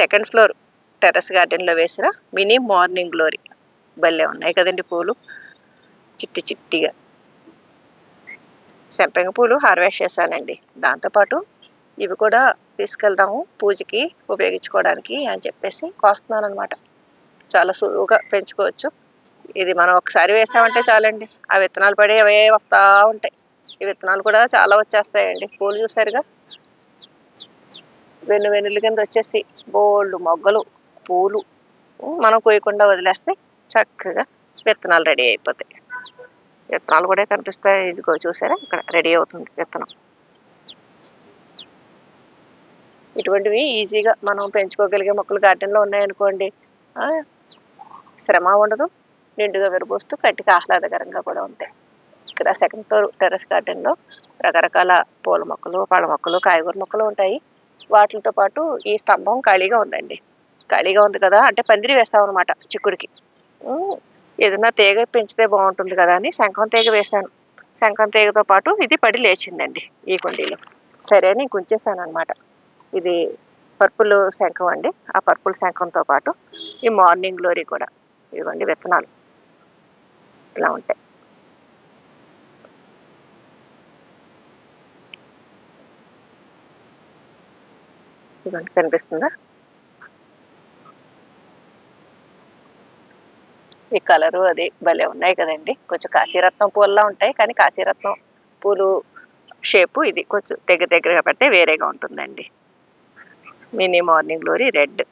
Second floor terrace గార్డెన్లో వేసిన mini morning glory. భలే ఉన్నాయి కదండి పూలు. చిట్టి చిట్టిగా. సెంపంగి పూలు హార్వెస్ట్ చేశానండి. దాంతోపాటు ఇవి కూడా తీసుకెళ్దాము పూజకి ఉపయోగించుకోవడానికి అని చెప్పేసి కోస్తున్నాను అనమాట చాలా సులువుగా పెంచుకోవచ్చు. ఇది మనం ఒకసారి వేసామంటే చాలండి. ఆ విత్తనాలు పడి అవే వస్తూ ఉంటాయి. ఈ విత్తనాలు కూడా చాలా వచ్చేస్తాయండి. పూలు చూసారుగా వెన్ను వెన్నుల కింద వచ్చేసి బోళ్ళు మొగ్గలు పూలు మనం కోయకుండా వదిలేస్తే చక్కగా విత్తనాలు రెడీ అయిపోతాయి. విత్తనాలు కూడా కనిపిస్తాయి. ఇదిగో చూసారా? ఇక్కడ రెడీ అవుతుంది విత్తనం. ఇటువంటివి ఈజీగా మనం పెంచుకోగలిగే మొక్కలు గార్డెన్లో ఉన్నాయనుకోండి శ్రమ ఉండదు. నిండుగా విరబోస్తూ కంటికి ఆహ్లాదకరంగా కూడా ఉంటాయి. ఇక్కడ సెకండ్ ఫ్లోర్ టెర్రస్ గార్డెన్లో రకరకాల పూల మొక్కలు పళ్ళ మొక్కలు కాయగూర మొక్కలు ఉంటాయి. వాటితో పాటు ఈ స్తంభం ఖాళీగా ఉందండి. ఖాళీగా ఉంది కదా అంటే పందిరి వేస్తాం అనమాట చిక్కుడికి. ఏదైనా తీగ పెంచితే బాగుంటుంది కదా అని శంఖం తీగ వేశాను. శంఖం తీగతో పాటు ఇది పడి లేచిందండి ఈ కుండీలో. సరే అని గుంచేసాను అనమాట ఇది పర్పుల్ శంఖం అండి. ఆ పర్పుల్ శంఖంతో పాటు ఈ మార్నింగ్ గ్లోరీ కూడా. ఇదిగోండి విత్తనాలు. ఇలా ఉంటాయి. ఇదండి కనిపిస్తుందా? ఈ కలరు అది భలే ఉన్నాయి కదండి. కొంచెం కాశీరత్నం పూల్లా ఉంటాయి కానీ కాశీరత్నం పూలు షేపు ఇది. కొంచెం దగ్గర దగ్గరగా పెడితే వేరేగా ఉంటుందండి. Mini morning glory red.